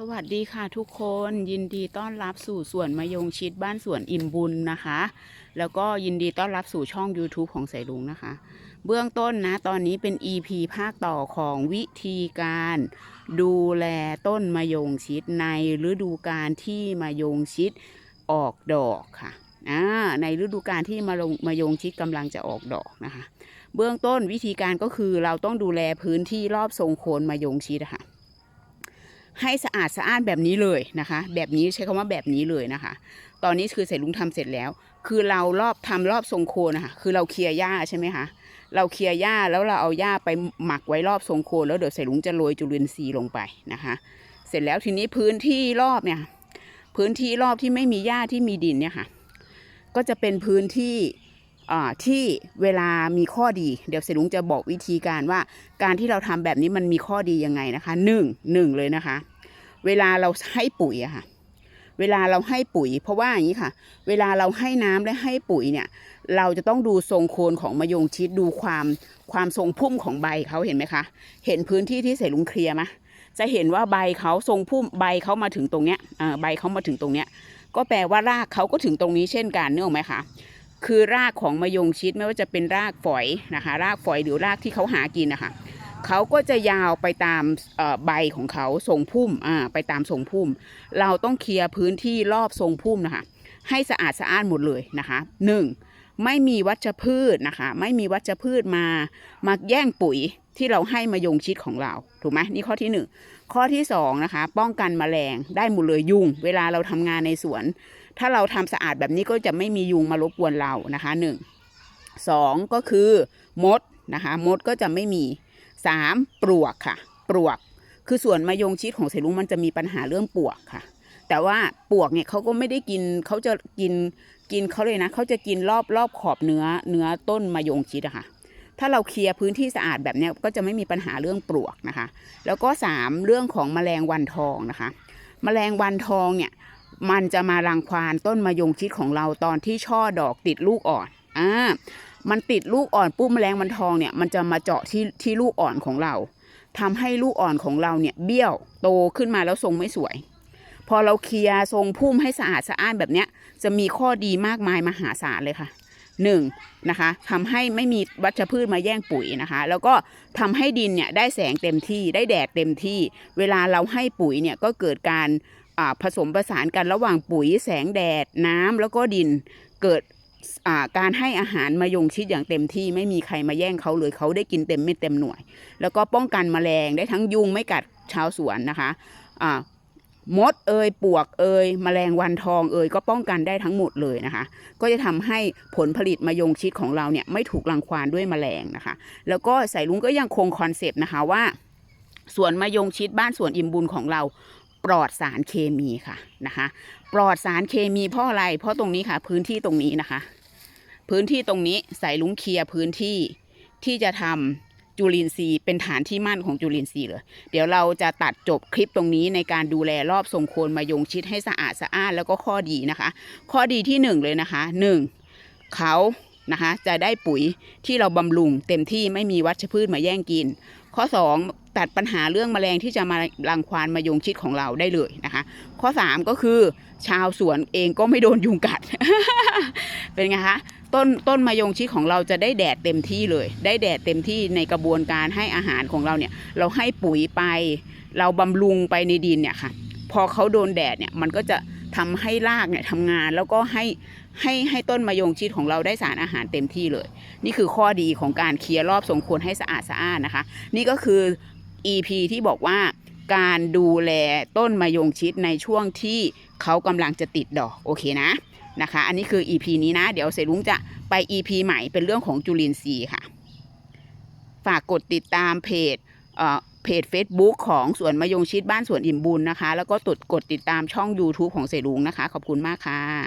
สวัสดีค่ะทุกคนยินดีต้อนรับสู่สวนมะยงชิดบ้านสวนอิ่มบุญนะคะ แล้วก็ยินดีต้อนรับสู่ช่อง YouTube ของสายลุงนะคะ เบื้องต้นนะ ตอนนี้เป็น EP ภาคต่อของวิธีการ ดูแลต้นมะยงชิดในฤดูกาลที่มะยงชิดออกดอกค่ะอ่าในฤดูกาลที่มะลงมะยงชิดกำลังจะออกดอกนะคะ เบื้องต้นวิธีการก็คือเราต้องดูแลพื้นที่รอบทรงโคนมะยงชิดะค่ะ ให้สะอาดสะอ้านแบบนี้เลยนะคะ แบบนี้ใช้คำว่าแบบนี้เลยนะคะ ตอนนี้คือเสร็จลุงทำเสร็จแล้ว คือเรารอบทำรอบทรงโคนนะคะคือเราเคลียร์หญ้าใช่ไหมคะเราเคลียร์หญ้าแล้วเราเอาหญ้าไปหมักไว้รอบทรงโคนแล้วเดี๋ยวเสร็จลุงจะโรยจุลินทรีย์ลงไปนะคะ เสร็จแล้วทีนี้พื้นที่รอบเนี่ยพื้นที่รอบที่ไม่มีหญ้าที่มีดินเนี่ยค่ะ ก็จะเป็นพื้นที่อ่าที่เวลามีข้อดี เดี๋ยวเสร็จลุงจะบอกวิธีการว่า การที่เราทำแบบนี้มันมีข้อดียังไงนะคะหนึ่งหนึ่งเลยนะคะ เวลาเราให้ปุ๋ยอะค่ะ เวลาเราให้ปุ๋ย เพราะว่าอย่างนี้ค่ะ เวลาเราให้น้ำและให้ปุ๋ยเนี่ย เราจะต้องดูทรงโคนของมะยงชิดดูความความทรงพุ่มของใบเขาเห็นไหมคะ เห็นพื้นที่ที่เสลุงเคลียร์ไหมจะเห็นว่าใบเขาทรงพุ่มใบเขามาถึงตรงเนี้ยใบเขามาถึงตรงเนี้ย ก็แปลว่ารากเขาก็ถึงตรงนี้เช่นกันนึกออกไหมคะคือรากของมะยงชิดไม่ว่าจะเป็นรากฝอยนะคะ รากฝอยหรือรากที่เขาหากินนะคะ เขาก็จะยาวไปตามใบของเขาทรงพุ่มอ่าไปตามทรงพุ่ม เราต้องเคลียร์พื้นที่รอบทรงพุ่มนะคะให้สะอาดสะอ้านหมดเลยนะคะหนึ่งไม่มีวัชพืชนะคะ ไม่มีวัชพืชมามาแย่งปุ๋ยที่เราให้มายงชิดของเรา ถูกไหมนี่ข้อที่หนึ่งข้อที่สองนะคะ ป้องกันแมลงได้หมดเลยยุง เวลาเราทำงานในสวน ถ้าเราทำสะอาดแบบนี้ก็จะไม่มียุงมารบกวนเรานะคะหนึ่งสองก็คือมดนะคะ มดก็จะไม่มี สามปลวกค่ะ ปลวก คือส่วนมะยงชิดของเสลุงมันจะมีปัญหาเรื่องปลวกค่ะ แต่ว่าปลวกเนี่ยเขาก็ไม่ได้กินเขาจะกินกินเขาเลยนะเขาจะกินรอบรอบขอบเนื้อเนื้อต้นมะยงชิดอะค่ะ ถ้าเราเคลียร์พื้นที่สะอาดแบบนี้ก็จะไม่มีปัญหาเรื่องปลวกนะคะ แล้วก็สามเรื่องของแมลงวันทองนะคะแมลงวันทองเนี่ยมันจะมารังควานต้นมะยงชิดของเราตอนที่ช่อดอกติดลูกอ่อนอ่า มันติดลูกอ่อนปุ๊บแมลงวันทองเนี่ยมันจะมาเจาะที่ที่ลูกอ่อนของเราทำให้ลูกอ่อนของเราเนี่ยเบี้ยวโตขึ้นมาแล้วทรงไม่สวย พอเราเคลียร์ทรงพุ่มให้สะอาดสะอ้านแบบเนี้ยจะมีข้อดีมากมายมหาศาลเลยค่ะหนึ่งนะคะทำให้ไม่มีวัชพืชมาแย่งปุ๋ยนะคะ แล้วก็ทำให้ดินเนี่ยได้แสงเต็มที่ได้แดดเต็มที่ เวลาเราให้ปุ๋ยเนี่ยก็เกิดการผสมผสานกันระหว่างปุ๋ยแสงแดดน้ำแล้วก็ดินเกิด การให้อาหารมายงชิดอย่างเต็มที่ไม่มีใครมาแย่งเขาเลยเขาได้กินเต็มเม็ดเต็มหน่วย แล้วก็ป้องกันแมลงได้ทั้งยุงไม่กัดชาวสวนนะคะมดเอยปวกเอยแมลงวันทองเอยก็ป้องกันได้ทั้งหมดเลยนะคะ ก็จะทำให้ผลผลิตมายงชิดของเราเนี่ยไม่ถูกรังควานด้วยแมลงนะคะ แล้วก็สายลุงก็ยังคงคอนเซปต์นะคะว่าสวนมายงชิดบ้านสวนอิ่มบุญของเรา ปลอดสารเคมีค่ะนะคะ ปลอดสารเคมีเพราะอะไร เพราะตรงนี้ค่ะ พื้นที่ตรงนี้นะคะ พื้นที่ตรงนี้ใส่ลุงเคลียร์พื้นที่ที่จะทำจุลินทรีย์เป็นฐานที่มั่นของจุลินทรีย์เลย เดี๋ยวเราจะตัดจบคลิปตรงนี้ในการดูแลรอบทรงโคนมายงชิดให้สะอาดสะอ้านแล้วก็ข้อดีนะคะ ข้อดีที่หนึ่งเลยนะคะหนึ่งเขานะคะจะได้ปุ๋ยที่เราบำรุงเต็มที่ไม่มีวัชพืชมาแย่งกิน ข้อ 2 ตัดปัญหาเรื่องแมลงที่จะมารังควานมายงชิดของเราได้เลยนะคะ ข้อ 3 ก็คือชาวสวนเองก็ไม่โดนยุงกัด เป็นไงคะต้นต้นมายงชิดของเราจะได้แดดเต็มที่เลย ได้แดดเต็มที่ในกระบวนการให้อาหารของเราเนี่ย เราให้ปุ๋ยไป เราบำรุงไปในดินเนี่ยค่ะ พอเขาโดนแดดเนี่ยมันก็จะทำให้รากเนี่ยทำงานแล้วก็ให้ให้ให้ต้นมะยงชิดของเราได้สารอาหารเต็มที่เลย นี่คือข้อดีของการเคลียร์รอบทรงโคนให้สะอาดสะอ้านนะคะ นี่ก็คือ EP ที่บอกว่าการดูแลต้นมะยงชิดในช่วงที่เขากำลังจะติดดอกโอเคนะนะคะ อันนี้คือ EP นี้นะ เดี๋ยวเสรุ้งจะไป EP ใหม่เป็นเรื่องของจุลินทรีย์ค่ะ ฝากกดติดตามเพจเอ่อเพจ Facebook ของสวนมะยงชิดบ้านสวนอิ่มบุญนะคะ แล้วก็ตดกดติดตามช่อง YouTube ของเสรุ้งนะคะ ขอบคุณมากค่ะ